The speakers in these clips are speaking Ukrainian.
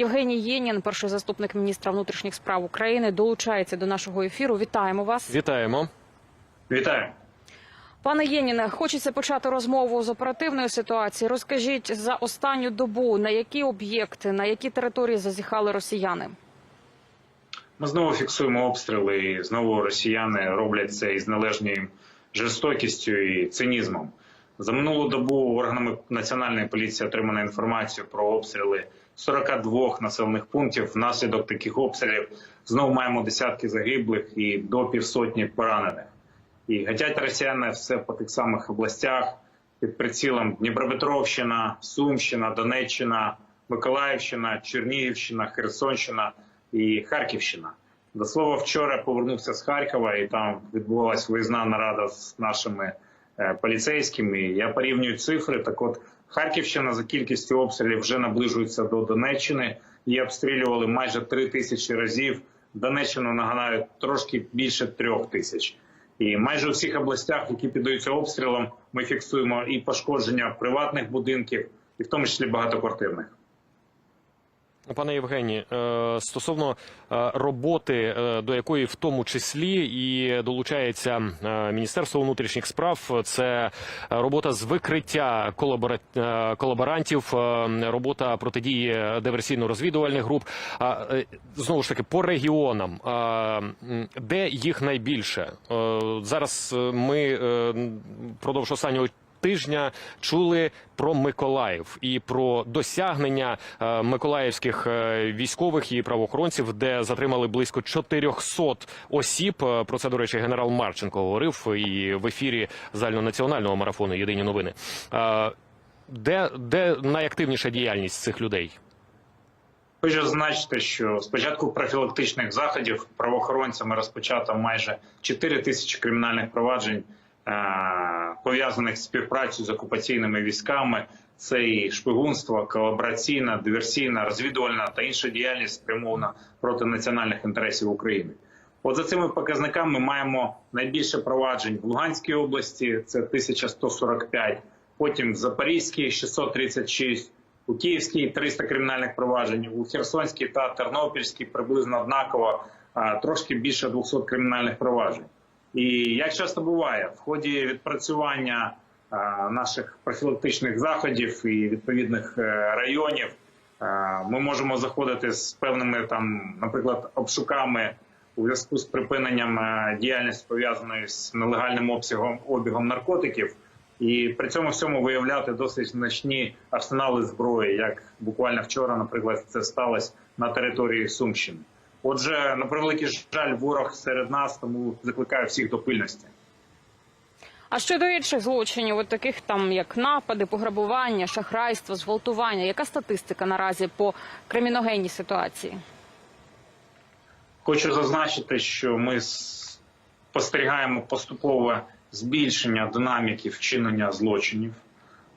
Євгеній Єнін, перший заступник міністра внутрішніх справ України, долучається до нашого ефіру. Вітаємо вас. Вітаємо. Вітаю. Пане Єніне, хочеться почати розмову з оперативної ситуації. Розкажіть за останню добу на які об'єкти, на які території зазіхали росіяни? Ми знову фіксуємо обстріли. і Знову росіяни роблять це із належною жорстокістю і цинізмом. За минулу добу органами національної поліції отримано інформацію про обстріли 42 населених пунктів. Внаслідок таких обстрілів знову маємо десятки загиблих і до півсотні поранених. І гатять росіяни все по тих самих областях під прицілом Дніпропетровщина, Сумщина, Донеччина, Миколаївщина, Чернігівщина, Херсонщина і Харківщина. До слова, вчора повернувся з Харкова, і там відбувалась виїзна нарада з нашими поліцейськими. Я порівнюю цифри. Так, от Харківщина за кількістю обстрілів вже наближується до Донеччини. Її обстрілювали майже три тисячі разів. Донеччину нагадаю трошки більше трьох тисяч. І майже у всіх областях, які піддаються обстрілам, ми фіксуємо і пошкодження приватних будинків, і в тому числі багатоквартирних. Пане Євгеній, е, стосовно е, роботи, е, до якої в тому числі і долучається Міністерство внутрішніх справ, це робота з викриття колаборантів, робота протидії диверсійно-розвідувальних груп. Знову ж таки по регіонам, де їх найбільше зараз? Ми впродовж останнього тижня чули про Миколаїв і про досягнення е, миколаївських е, військових і правоохоронців, де затримали близько 400 осіб. Е, Про це, до речі, генерал Марченко говорив і в ефірі загальнонаціонального марафону Єдині новини. Де, де найактивніша діяльність цих людей? Хочу зазначити, що з початку профілактичних заходів правоохоронцями розпочато майже 4 тисячі кримінальних проваджень, пов'язаних з співпрацею з окупаційними військами. Це і шпигунство, колабораційна, диверсійна, розвідувальна та інша діяльність спрямована проти національних інтересів України. От за цими показниками ми маємо найбільше проваджень в Луганській області це 1145, потім в Запорізькій 636, у Київській 300 кримінальних проваджень, у Херсонській та Тернопільській приблизно однаково, трошки більше 200 кримінальних проваджень. І як часто буває, в ході відпрацювання наших профілактичних заходів і відповідних е, районів е, ми можемо заходити з певними там, наприклад, обшуками у зв'язку з припиненням е, діяльності пов'язаної з нелегальним обсягом обігом наркотиків, і при цьому всьому виявляти досить значні арсенали зброї, як буквально вчора, наприклад, це сталося на території Сумщини. Отже, на превеликий жаль, ворог серед нас, тому закликаю всіх до пильності. А щодо інших злочинів, от таких там як напади, пограбування, шахрайство, зґвалтування, яка статистика наразі по криміногенній ситуації? Хочу зазначити, що ми спостерігаємо поступове збільшення динаміки вчинення злочинів.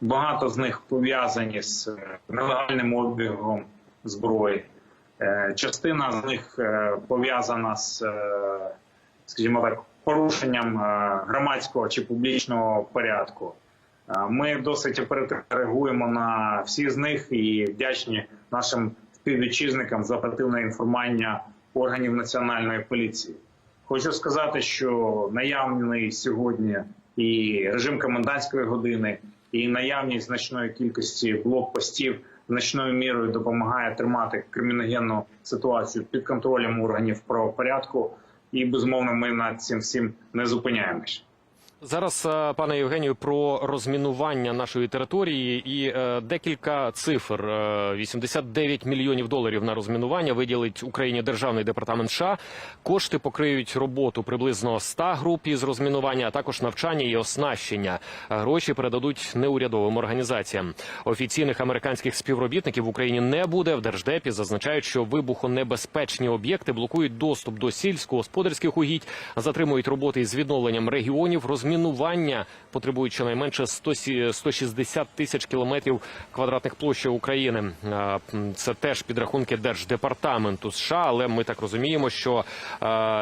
Багато з них пов'язані з нелегальним обігом зброї. Е, Частина з них е, пов'язана з, е, скажімо так, порушенням громадського чи публічного порядку. Ми досить оперативно реагуємо на всі з них і вдячні нашим співвітчизникам за оперативне інформування органів національної поліції. Хочу сказати, що наявний сьогодні і режим комендантської години, і наявність значної кількості блокпостів значною мірою допомагає тримати криміногенну ситуацію під контролем органів правопорядку. І безумовно, ми над цим всім не зупиняємось. Зараз, е, пане Євгенію, про розмінування нашої території і е, декілька цифр: Е, 89 мільйонів доларів на розмінування виділить Україні державний департамент США. Кошти покриють роботу приблизно 100 груп із розмінування, а також навчання і оснащення. Е, Гроші передадуть неурядовим організаціям. Офіційних американських співробітників в Україні не буде. В держдепі зазначають, що вибухонебезпечні об'єкти блокують доступ до сільськогосподарських угідь, затримують роботи із відновленням регіонів. Розмінування потребують щонайменше 100 160 тисяч кілометрів квадратних площі України. Це теж підрахунки держдепартаменту США, але ми так розуміємо, що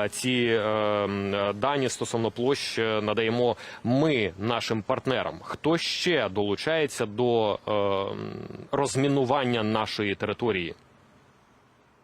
ці е, дані стосовно площ е, надаємо ми нашим партнерам. Хто ще долучається до е, розмінування нашої території?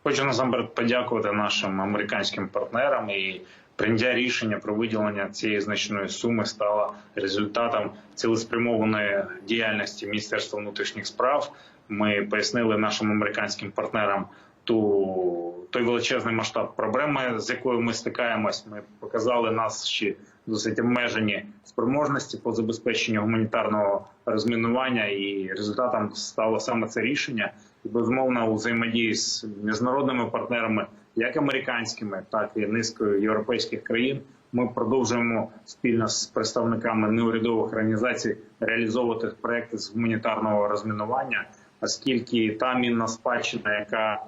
Хочу насамперед подякувати нашим американським партнерам і прийняття рішення про виділення цієї значної суми стало результатом цілеспрямованої діяльності Міністерства внутрішніх справ. Ми пояснили нашим американським партнерам ту той величезний масштаб проблеми, з якою ми стикаємось. Ми показали наші досить обмежені спроможності по забезпеченню гуманітарного розмінування, і результатом стало саме це рішення. І безумовно у взаємодії з міжнародними партнерами, як американськими, так і низкою європейських країн. Ми продовжуємо спільно з представниками неурядових організацій реалізовувати проекти з гуманітарного розмінування, оскільки та мінна спадщина, яка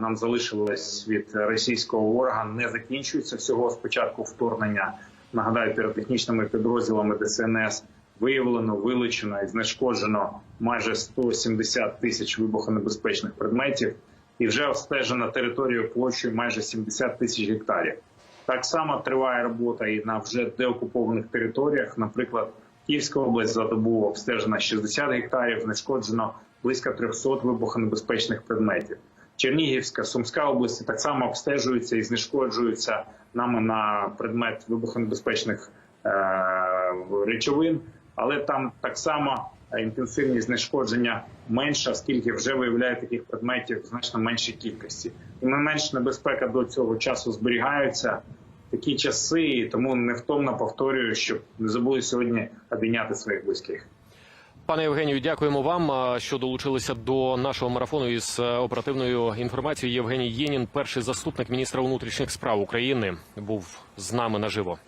нам залишилась від російського органу, не закінчується всього з початку вторгнення. Нагадаю, піротехнічними підрозділами ДСНС виявлено, вилучено і знешкоджено майже 170 тисяч вибухонебезпечних предметів, і вже обстежена територію площею майже 70 тисяч гектарів. Так само триває робота і на вже деокупованих територіях. Наприклад, Київська область за добу обстежена 60 гектарів, знешкоджено близько 300 вибухонебезпечних предметів. Чернігівська, Сумська області так само обстежуються і знешкоджуються нами на предмет вибухонебезпечних е, речовин, але там так само інтенсивність знешкодження менша, оскільки вже виявляє таких предметів значно меншій кількості. І не менш небезпека до цього часу зберігаються такі часи, тому невтомно повторюю, щоб не забули сьогодні обійняти своїх близьких. Пане Євгенію, дякуємо вам, що долучилися до нашого марафону із е, оперативною інформацією. Євгеній Єнін, перший заступник міністра внутрішніх справ України, був з нами наживо.